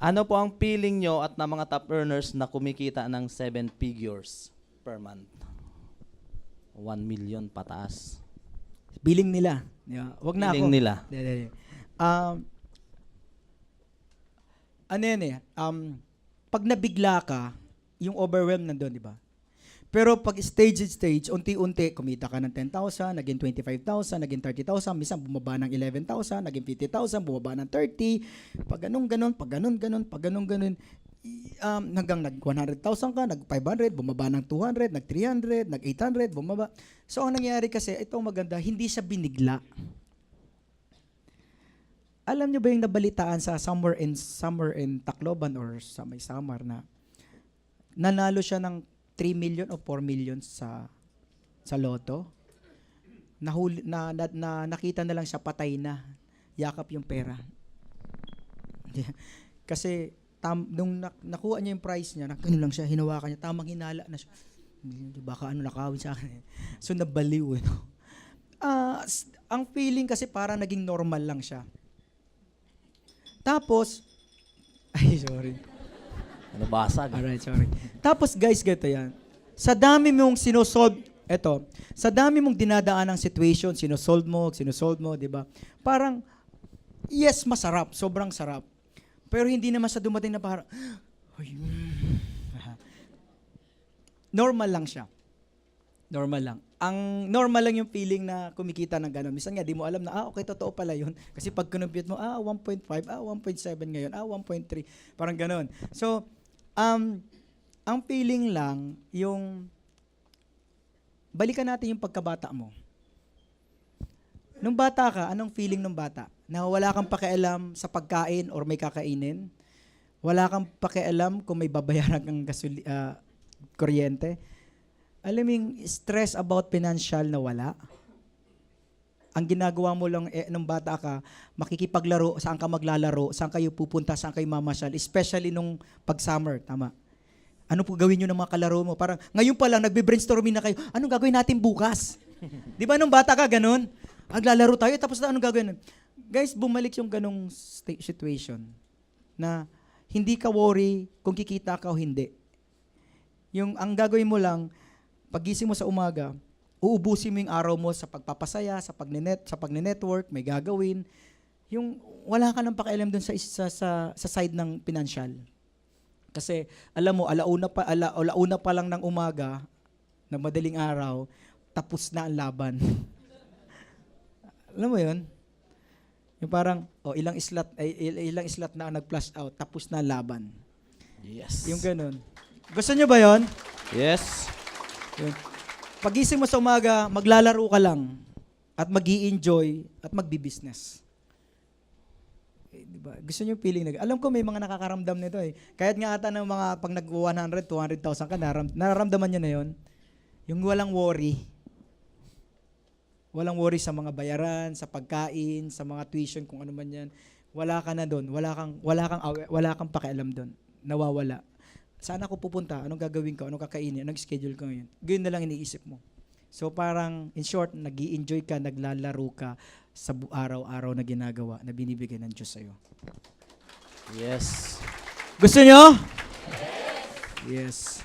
Ano po ang feeling nyo at na mga top earners na kumikita ng 7 figures per month? 1 million pataas. Billing nila. Yeah. Wag na Feeling ako. nila. Hindi, hindi, hindi. Um, ano yan eh, um, pag nabigla ka, yung overwhelm nandun, di ba? Pero pag stage stage, unti-unti, kumita ka ng 10,000, naging 25,000, naging 30,000, minsan bumaba ng 11,000, naging 50,000, bumaba ng 30, pag ganun, ganun, pag ganun, ganun, pag ganun, ganun, um, hanggang nag 100,000 ka, nag 500, bumaba ng 200, nag 300, nag 800, bumaba. So ang nangyari kasi, ito ang maganda, hindi siya binigla. Alam niyo ba yung nabalitaan sa somewhere in somewhere in Tacloban or sa may Samar na nanalo siya ng 3 million o 4 million sa sa loto? Nahuli, na, na, na, nakita na lang siya patay na. Yakap yung pera. Kasi tam, nung nak- nakuha niya yung price niya, nak- ganun lang siya, hinawakan niya, tamang hinala na siya. Baka ano nakawin sa akin. So nabaliw eh. s- ang feeling kasi parang naging normal lang siya. Tapos, ay sorry. Ano basag? Alright, sorry. Tapos guys, ganito yan. Sa dami mong sinosolve, eto, sa dami mong dinadaan ng situation, sinosolve mo, sinosolve mo, di ba? Parang, yes, masarap, sobrang sarap. Pero hindi naman sa dumating na parang, "Ay, mm." normal lang siya. Normal lang. Ang normal lang yung feeling na kumikita ng gano'n. Minsan nga, di mo alam na, ah, okay, totoo pala yun. Kasi pag kinumpute mo, ah, 1.5, ah, 1.7 ngayon, ah, 1.3. Parang gano'n. So, um, ang feeling lang, yung, balikan natin yung pagkabata mo. Nung bata ka, anong feeling ng bata? Na wala kang pakialam sa pagkain or may kakainin? Wala kang pakialam kung may babayaran kang gasoli, ah, kuryente? Alam yung stress about financial na wala? Ang ginagawa mo lang eh, nung bata ka, makikipaglaro, saan ka maglalaro, saan kayo pupunta, saan kayo mamasyal, especially nung pag-summer, tama? Ano po gawin nyo ng mga kalaro mo? Parang, ngayon pa lang, nagbe-brainstorming na kayo, anong gagawin natin bukas? Di ba nung bata ka, ganun? Aglalaro tayo, tapos na anong gagawin? Guys, bumalik yung ganong situation na hindi ka worry kung kikita ka o hindi. Yung ang gagawin mo lang, pagising mo sa umaga, uubusin mo yung araw mo sa pagpapasaya, sa pagnenet, sa pagne-network, may gagawin. Yung wala ka nang pakialam dun sa, sa, sa, sa side ng financial. Kasi alam mo, alauna pa, ala, alauna pa lang ng umaga, na madaling araw, tapos na ang laban. alam mo yun? Yung parang, oh, ilang slot, ay, il- ilang slot na ang nag-flash out, tapos na laban. Yes. Yung ganun. Gusto nyo ba yon? Yes. Yun. Pagising mo sa umaga, maglalaro ka lang at mag enjoy at magbi-business. Eh, di ba? Gusto niyo feeling na, alam ko may mga nakakaramdam nito eh. Kahit nga ata ng mga pag nag 100, 200,000 ka, naram, nararamdaman niyo na yon. Yung walang worry. Walang worry sa mga bayaran, sa pagkain, sa mga tuition, kung ano man yan. Wala ka na doon. Wala kang, wala kang, wala kang pakialam doon. Nawawala. Saan ako pupunta? Anong gagawin ko? Anong kakainin? Anong schedule ko ngayon? Ganyan na lang iniisip mo. So parang, in short, nag enjoy ka, naglalaro ka sa araw-araw na ginagawa na binibigay ng Diyos sa'yo. Yes. Gusto nyo? Yes.